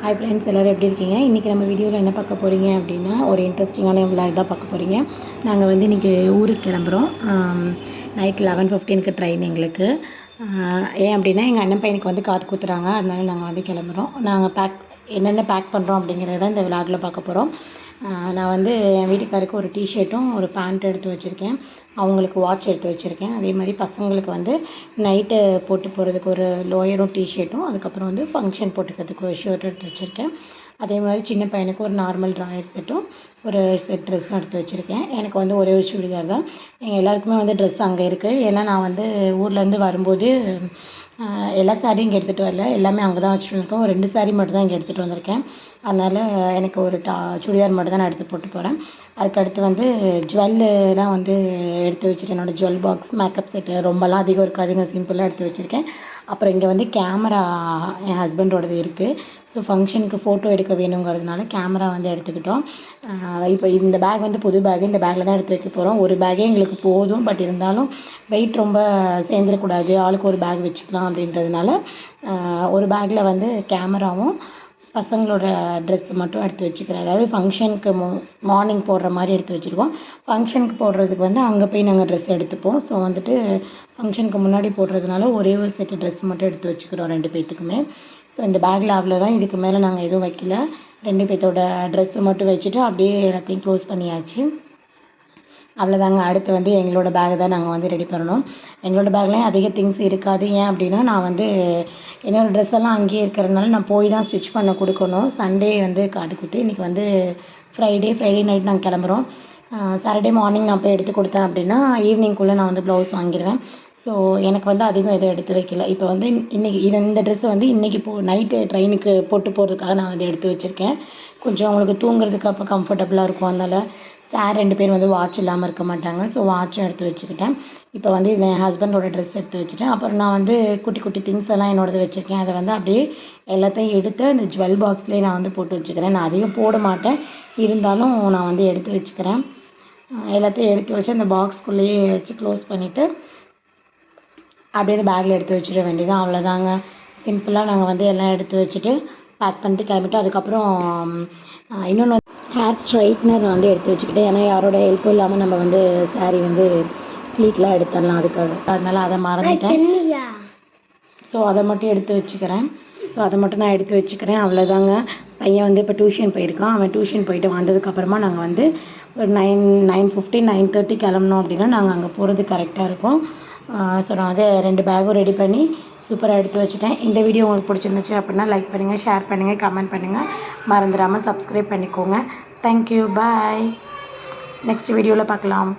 Hi friends எல்லோரும் எப்படி இருக்கீங்க? இன்றைக்கி நம்ம வீடியோவில் என்ன பார்க்க போகிறீங்க அப்படின்னா ஒரு இன்ட்ரெஸ்டிங்கான விளாக் தான் பார்க்க போகிறீங்க நாங்கள் வந்து இன்றைக்கி ஊருக்கு கிளம்புறோம். நைட் லெவன் ஃபிஃப்டீனுக்கு ட்ரெயின் எங்களுக்கு. ஏன் அப்படின்னா எங்கள் அண்ணன் பையனுக்கு வந்து காது குத்துறாங்க. அதனால நாங்கள் வந்து கிளம்புறோம். நாங்கள் பேக் என்னென்ன பேக் பண்ணுறோம் அப்படிங்கிறத தான் இந்த விளாகில் பார்க்க போகிறோம் நான் வந்து என் வீட்டுக்காருக்கு ஒரு டிஷர்ட்டும் ஒரு பேண்ட் எடுத்து வச்சுருக்கேன். அவங்களுக்கு வாட்ச் எடுத்து வச்சுருக்கேன். அதே மாதிரி பசங்களுக்கு வந்து நைட்டு போட்டு போகிறதுக்கு ஒரு லோயரும் டிஷர்ட்டும் அதுக்கப்புறம் வந்து ஃபங்க்ஷன் போட்டுக்கிறதுக்கு ஒரு ஷர்ட் எடுத்து வச்சுருக்கேன். அதே மாதிரி சின்ன பையனுக்கு ஒரு நார்மல் ட்ராயர் செட்டும் ஒரு செட் ட்ரெஸ்ஸும் எடுத்து வச்சுருக்கேன். எனக்கு வந்து ஒரே ஒரு சுடிதார் தான். எங்கள் எல்லாருக்குமே வந்து ட்ரெஸ் அங்கே இருக்குது ஏன்னா நான் வந்து ஊர்லேருந்து வரும்போது எல்லா சாரியும் இங்கே எடுத்துகிட்டு வரல. எல்லாமே அங்கே தான் வச்சுட்டு இருக்கோம். ரெண்டு சாரி மட்டும் தான் இங்கே எடுத்துகிட்டு வந்திருக்கேன். அதனால் எனக்கு ஒரு டா சுடிதார் மட்டும் தான் நான் எடுத்து போட்டு போகிறேன் அதுக்கடுத்து வந்து ஜுவல்லாம் வந்து எடுத்து வச்சுட்டு என்னோடய ஜுவல் பாக்ஸ் மேக்கப் செட்டு ரொம்பலாம் அதிகம் இருக்காதுங்க. சிம்பிளாக எடுத்து வச்சுருக்கேன். அப்புறம் இங்கே வந்து கேமரா என் ஹஸ்பண்டோடது இருக்குது ஸோ ஃபங்க்ஷனுக்கு ஃபோட்டோ எடுக்க வேணுங்கிறதுனால கேமரா வந்து எடுத்துக்கிட்டோம். இப்போ இந்த பேக் வந்து புது பேக் இந்த பேக்கில் தான் எடுத்து வைக்க போகிறோம் ஒரு பேக்கே எங்களுக்கு போதும் பட் இருந்தாலும் வெயிட் ரொம்ப சேர்ந்துடக்கூடாது. ஆளுக்கு ஒரு பேக் வச்சுக்கலாம் அப்படின்றதுனால ஒரு பேக்கில் வந்து கேமராவும் பசங்களோட ட்ரெஸ் மட்டும் எடுத்து வச்சுக்கிறேன் அதாவது ஃபங்க்ஷனுக்கு மோ மார்னிங் போடுற மாதிரி எடுத்து வச்சுருக்கோம். ஃபங்க்ஷனுக்கு போடுறதுக்கு வந்து அங்கே போய் நாங்கள் ட்ரெஸ் எடுத்துப்போம். ஸோ வந்துட்டு ஃபங்க்ஷனுக்கு முன்னாடி போடுறதுனால ஒரே ஒரு செட்டு ட்ரெஸ் மட்டும் எடுத்து வச்சுக்கிறோம் ரெண்டு பேர்த்துக்குமே ஸோ இந்த பேக்கில் அவ்வளோதான் இதுக்கு மேலே நாங்கள் எதுவும் வைக்கல. ரெண்டு பேர்த்தோட ட்ரெஸ்ஸு மட்டும் வச்சுட்டு அப்படியே எல்லாத்தையும் க்ளோஸ் பண்ணியாச்சு. அவ்வளோதாங்க அடுத்து வந்து எங்களோட பேக் தான் நாங்கள் வந்து ரெடி பண்ணணும். எங்களோட பேக்லேயும் அதிக திங்ஸ் இருக்காது. ஏன் அப்படின்னா நான் வந்து என்னோடய ட்ரெஸ் எல்லாம் அங்கேயே இருக்கிறதுனால நான் போய் தான் ஸ்டிச் பண்ண கொடுக்கணும். சண்டே வந்து காது குத்து இன்றைக்கி வந்து ஃப்ரைடே ஃப்ரைடே நைட் நாங்கள் கிளம்புறோம். சாட்டர்டே மார்னிங் நான் போய் எடுத்து கொடுத்தேன் அப்படின்னா ஈவினிங்குள்ளே நான் வந்து ப்ளவுஸ் வாங்கிடுவேன் ஸோ எனக்கு வந்து அதிகம் எதுவும் எடுத்து வைக்கல. இப்போ வந்து இன்றைக்கி இது இந்த ட்ரெஸ்ஸை வந்து இன்றைக்கி போ நைட்டு ட்ரெயினுக்கு போட்டு போகிறதுக்காக நான் வந்து எடுத்து வச்சுருக்கேன். கொஞ்சம் அவங்களுக்கு தூங்குறதுக்கு அப்போ கம்ஃபர்டபுளாக இருக்கும். அதனால் சார் ரெண்டு பேர் வந்து வாட்ச் இல்லாமல் இருக்க மாட்டாங்க. ஸோ வாட்சும் எடுத்து வச்சுக்கிட்டேன். இப்போ வந்து இதில் என் ஹஸ்பண்டோட ட்ரெஸ் எடுத்து வச்சுட்டேன். அப்புறம் நான் வந்து குட்டி குட்டி திங்ஸ் எல்லாம் என்னோடது வச்சுருக்கேன். அதை வந்து அப்படியே எல்லாத்தையும் எடுத்து அந்த ஜுவல் பாக்ஸ்லேயே நான் வந்து போட்டு வச்சுக்கிறேன். நான் அதிகம் போட மாட்டேன். இருந்தாலும் நான் வந்து எடுத்து வச்சுக்கிறேன். எல்லாத்தையும் எடுத்து வச்சு அந்த பாக்ஸ்குள்ளேயே வச்சு க்ளோஸ் பண்ணிவிட்டு அப்படியே அந்த பேக்கில் எடுத்து வச்சிட வேண்டியதான் அவ்வளோதாங்க சிம்பிளாக நாங்கள் வந்து எல்லாம் எடுத்து வச்சுட்டு பேக் பண்ணிட்டு கிளம்பிட்டு அதுக்கப்புறம் இன்னொன்று ஹேர் ஸ்ட்ரைட்னர் வந்து எடுத்து வச்சுக்கிட்டேன் ஏன்னா யாரோட ஹெல்ப்பும் இல்லாமல் நம்ம வந்து saree வந்து ப்ளீட்லாம் எடுத்துடலாம் அதுக்காக. அதனால அதை மறந்துட்டேன். ஸோ அதை மட்டும் எடுத்து வச்சுக்கிறேன். ஸோ அதை மட்டும் நான் எடுத்து வச்சுக்கிறேன். அவ்வளோதாங்க பையன் வந்து இப்போ டியூஷன் போயிருக்கான். அவன் டியூஷன் போயிட்டு வந்ததுக்கப்புறமா நாங்கள் வந்து ஒரு nine nine fifty nine thirty கிளம்புனோம் அப்படின்னா நாங்கள் அங்கே போகிறது கரெக்டாக இருக்கும். ஸோ நான் வந்து ரெண்டு பேகும் ரெடி பண்ணி சூப்பராக எடுத்து வச்சுட்டேன். இந்த வீடியோ உங்களுக்கு பிடிச்சிருந்துச்சு அப்படின்னா லைக் பண்ணுங்கள் ஷேர் பண்ணுங்கள் கமெண்ட் பண்ணுங்கள் மறந்துடாமல் சப்ஸ்கிரைப் பண்ணிக்கோங்க. தேங்க்யூ பாய் நெக்ஸ்ட் வீடியோவில் பார்க்கலாம்.